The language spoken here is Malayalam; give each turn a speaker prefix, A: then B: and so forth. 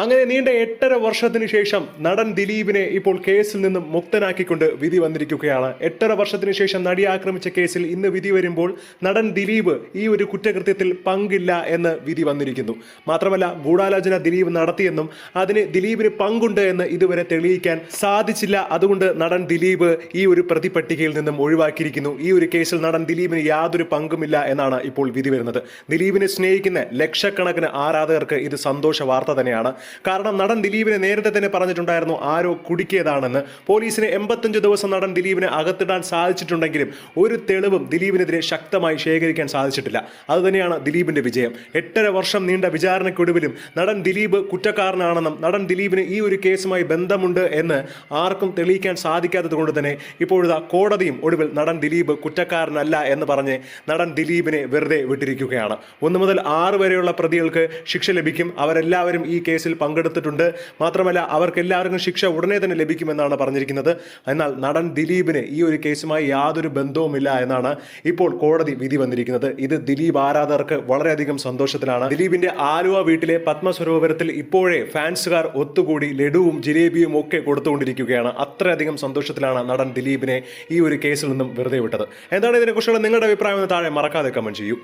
A: അങ്ങനെ നീണ്ട എട്ടര വർഷത്തിന് ശേഷം നടൻ ദിലീപിനെ ഇപ്പോൾ കേസിൽ നിന്നും മുക്തനാക്കിക്കൊണ്ട് വിധി വന്നിരിക്കുകയാണ്. എട്ടര വർഷത്തിന് ശേഷം നടി ആക്രമിച്ച കേസിൽ ഇന്ന് വിധി വരുമ്പോൾ നടൻ ദിലീപ് ഈ ഒരു കുറ്റകൃത്യത്തിൽ പങ്കില്ല എന്ന് വിധി വന്നിരിക്കുന്നു. മാത്രമല്ല ഗൂഢാലോചന ദിലീപ് നടത്തിയെന്നും അതിന് ദിലീപിന് പങ്കുണ്ട് എന്ന് ഇതുവരെ തെളിയിക്കാൻ സാധിച്ചില്ല. അതുകൊണ്ട് നടൻ ദിലീപ് ഈ ഒരു പ്രതിപട്ടികയിൽ നിന്നും ഒഴിവാക്കിയിരിക്കുന്നു. ഈ ഒരു കേസിൽ നടൻ ദിലീപിന് യാതൊരു പങ്കുമില്ല എന്നാണ് ഇപ്പോൾ വിധി വരുന്നത്. ദിലീപിനെ സ്നേഹിക്കുന്ന ലക്ഷക്കണക്കിന് ആരാധകർക്ക് ഇത് സന്തോഷ വാർത്ത തന്നെയാണ്. കാരണം നടൻ ദിലീപിനെ നേരത്തെ തന്നെ പറഞ്ഞിട്ടുണ്ടായിരുന്നു ആരോ കുടുക്കിയതാണെന്ന്. പോലീസിന് എൺപത്തഞ്ച് ദിവസം നടൻ ദിലീപിനെ അകത്തിടാൻ സാധിച്ചിട്ടുണ്ടെങ്കിലും ഒരു തെളിവും ദിലീപിനെതിരെ ശക്തമായി ശേഖരിക്കാൻ സാധിച്ചിട്ടില്ല. അതുതന്നെയാണ് ദിലീപിന്റെ വിജയം. എട്ടര വർഷം നീണ്ട വിചാരണയ്ക്കൊടുവിലും നടൻ ദിലീപ് കുറ്റക്കാരനാണെന്നും നടൻ ദിലീപിന് ഈ ഒരു കേസുമായി ബന്ധമുണ്ട് എന്ന് ആർക്കും തെളിയിക്കാൻ സാധിക്കാത്തത് കൊണ്ട് തന്നെ ഇപ്പോഴത്തെ കോടതിയും ഒടുവിൽ നടൻ ദിലീപ് കുറ്റക്കാരനല്ല എന്ന് പറഞ്ഞ് നടൻ ദിലീപിനെ വെറുതെ വിട്ടിരിക്കുകയാണ്. ഒന്ന് മുതൽ ആറ് വരെയുള്ള പ്രതികൾക്ക് ശിക്ഷ ലഭിക്കും. അവരെല്ലാവരും ഈ കേസിൽ പങ്കെടുത്തിട്ടുണ്ട്. മാത്രമല്ല അവർക്ക് എല്ലാവർക്കും ശിക്ഷ ഉടനെ തന്നെ ലഭിക്കുമെന്നാണ് പറഞ്ഞിരിക്കുന്നത്. എന്നാൽ നടൻ ദിലീപിന് ഈ ഒരു കേസുമായി യാതൊരു ബന്ധവുമില്ല എന്നാണ് ഇപ്പോൾ കോടതി വിധി വന്നിരിക്കുന്നത്. ഇത് ദിലീപ് ആരാധകർക്ക് വളരെയധികം സന്തോഷത്തിലാണ്. ദിലീപിന്റെ ആലുവ വീട്ടിലെ പത്മസരോവരത്തിൽ ഇപ്പോഴേ ഫാൻസുകാർ ഒത്തുകൂടി ലഡുവും ജിലേബിയും ഒക്കെ കൊടുത്തുകൊണ്ടിരിക്കുകയാണ്. അത്രയധികം സന്തോഷത്തിലാണ് നടൻ ദിലീപിനെ ഈ ഒരു കേസിൽ നിന്നും വെറുതെ വിട്ടത്. എന്താണ് ഇതിനെക്കുറിച്ചുള്ള നിങ്ങളുടെ അഭിപ്രായം താഴെ മറക്കാതെ കമന്റ് ചെയ്യൂ.